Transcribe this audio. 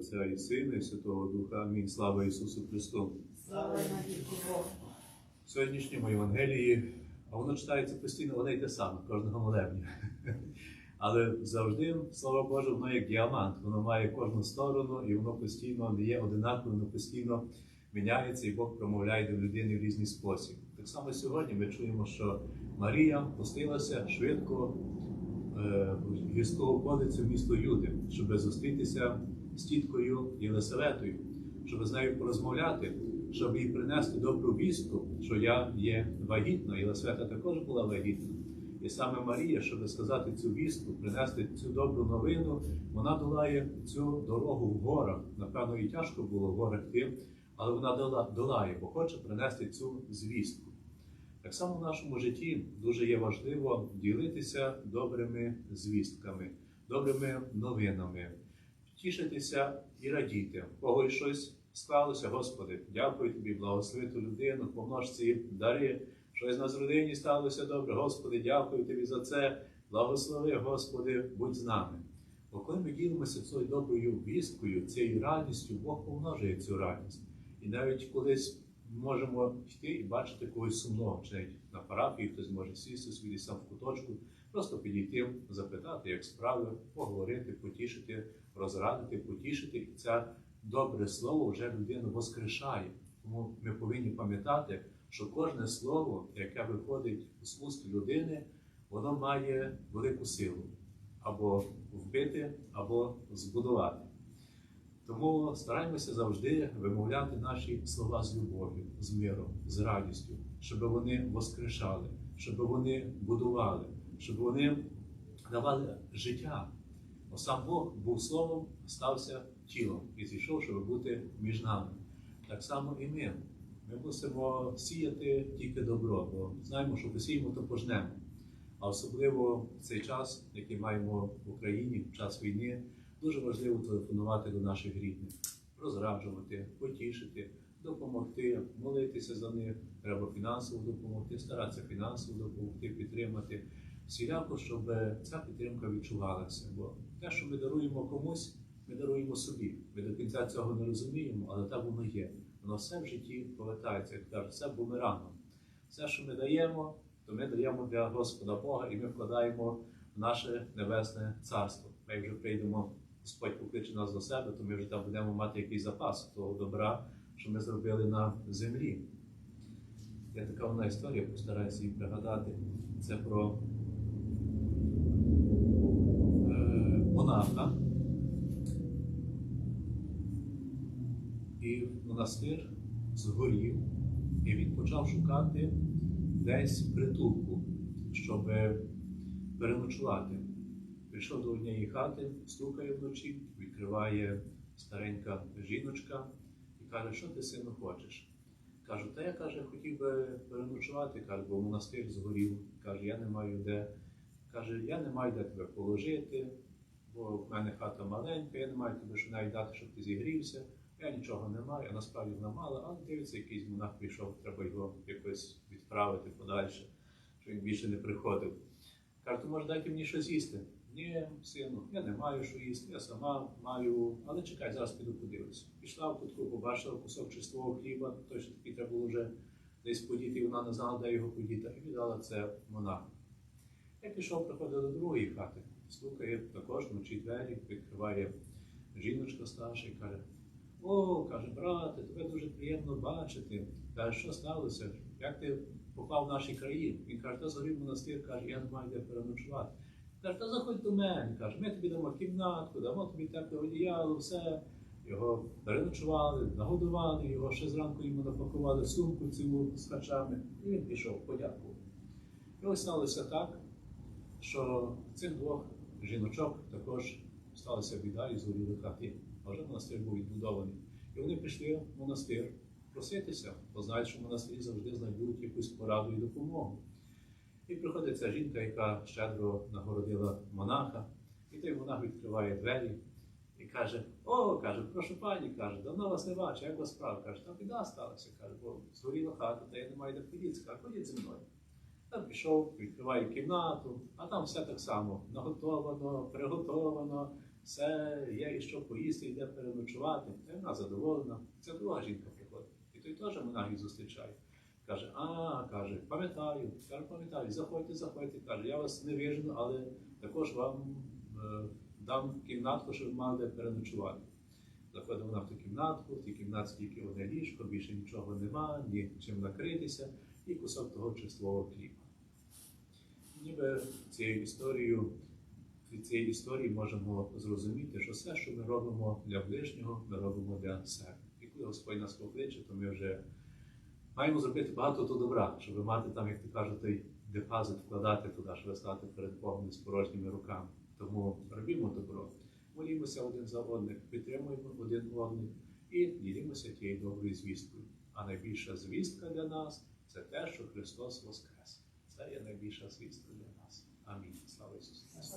Отця і Сина, і Святого Духа. Амінь. Слава Ісусу Христу. Слава Богу. В сьогоднішньому Євангелії, а воно читається постійно, воно й те саме, кожного молебня. Але завжди, слава Боже, воно як діамант, воно має кожну сторону, і воно постійно не є одинаковим, воно постійно міняється, і Бог промовляє до людини в різний спосіб. Так само сьогодні ми чуємо, що Марія пустилася швидко е, в гірського в місто Юди, щоб зустрітися з тіткою Єлисаветою, щоб з нею порозмовляти, щоб їй принести добру вістку, що я є вагітна. Єлисавета також була вагітна. І саме Марія, щоб сказати цю вістку, принести цю добру новину, вона долає цю дорогу в горах. Напевно, і тяжко було в горах йти, але вона долає, бо хоче принести цю звістку. Так само в нашому житті дуже є важливо ділитися добрими звістками, добрими новинами, тішитися і радіти. В Когось щось склалося, Господи, дякую тобі, благослови ту людину, помнож ці дари. Щось на родині сталося добре. Господи, дякую тобі за це. Благослови, Господи, будь з нами. Бо коли ми ділимося цією доброю вісткою, цією радістю, Бог помножує цю радість. І навіть колись можемо йти і бачити когось сумного, чи навіть на парафії хтось може сісти собі сам в куточку, просто підійти, запитати, як справи, поговорити, потішити, розрадити, потішити. І це добре слово вже людину воскрешає. Тому ми повинні пам'ятати, що кожне слово, яке виходить з уст людини, воно має велику силу або вбити, або збудувати. Тому стараємося завжди вимовляти наші слова з любов'ю, з миром, з радістю, щоб вони воскрешали, щоб вони будували, щоб вони давали життя. Бо сам Бог був словом, стався тілом і зійшов, щоб бути між нами. Так само і ми. Ми мусимо сіяти тільки добро, бо знаємо, що посіємо, то пожнемо. А особливо в цей час, який маємо в Україні, в час війни, дуже важливо телефонувати до наших рідних, розраджувати, потішити, допомогти, молитися за них. Треба фінансово допомогти, старатися фінансово допомогти, підтримати. Всіляко, щоб ця підтримка відчувалася. Бо те, що ми даруємо комусь, ми даруємо собі. Ми до кінця цього не розуміємо, але так воно є. Воно все в житті повертається, як кажуть, все бумерангом. Все, що ми даємо, то ми даємо для Господа Бога і ми вкладаємо в наше небесне царство. Ми вже прийдемо, Господь покличе нас до себе, то ми вже там будемо мати якийсь запас того добра, що ми зробили на землі. Є така одна історія, постараюся її пригадати. Це про монаха. І монастир згорів, і він почав шукати десь притулку, щоб переночувати. Прийшов до однієї хати, стукає вночі, відкриває старенька жіночка і каже, що ти сину хочеш? Кажу, та я каже, хотів би переночувати, каже, бо монастир згорів. Каже, я не маю де. Каже, я не маю де тебе положити, бо в мене хата маленька, я не маю тобі що навіть дати, щоб ти зігрівся. Я нічого не маю, а насправді вона мала, але дивиться, якийсь монах прийшов, треба його якось відправити подальше, щоб він більше не приходив. Каже, може дайте мені щось їсти. Ні, сину, я не маю що їсти, я сама маю, але чекай, зараз піду подивлюся. Пішла в кутку, побачила кусок чистого хліба, той, що такий треба було вже десь подіти, і вона не знала, де його подіти, і віддала це монаху. Я пішов, приходив до другої хати, стукає також вночі двері, відкриває жіночка старша і каже, о, каже, брате, тебе дуже приємно бачити. Каже, що сталося? Як ти попав в наші краї? Він каже, та згорів монастир, каже, я не маю де переночувати. Каже, та заходь до мене, каже, ми тобі дамо кімнатку, дамо тобі тепле одіяло, все. Його переночували, нагодували його, ще зранку йому напакували сумку цілу з харчами, і він пішов, подякував. І ось сталося так, що цих двох жіночок також сталася біда і згоріли хати. А вже монастир був відбудований. І вони пішли в монастир проситися, бо знають, що в монастирі завжди знайдуть якусь пораду і допомогу. І приходить ця жінка, яка щедро нагородила монаха, і той монах відкриває двері і каже: О, каже, прошу пані, каже, давно вас не бачу, як вас справа? Каже, та біда сталася, каже, бо згоріла хата, та я не маю де подітися. Каже, ходіть зі мною. Там пішов, відкриває кімнату, а там все так само наготовано, приготовано, все є і що поїсти, йде переночувати. Та вона задоволена. Ця друга жінка приходить. І той теж монах їх зустрічає. Каже, а, каже, пам'ятаю, каже, пам'ятаю, заходьте, заходьте. Каже, я вас не вижену, але також вам е, дам кімнатку, щоб ви мали переночувати. Заходить вона в ту кімнатку, в тій кімнаті тільки одне ліжко, більше нічого нема, ні чим накритися, і кусок того чистого хліба. Ніби цією історією, від цієї історії можемо зрозуміти, що все, що ми робимо для ближнього, ми робимо для себе. І коли Господь нас покличе, то ми вже маємо зробити багато того добра, щоб мати там, як ти кажуть, той депозит вкладати туди, щоб стати перед Богом з порожніми руками. Тому робімо добро, молімося один за одних, підтримуємо один одних і ділімося тією доброю звісткою. А найбільша звістка для нас це те, що Христос Воскрес. Це найбільша звістка для нас. Амінь. Слава Ісусу Христу!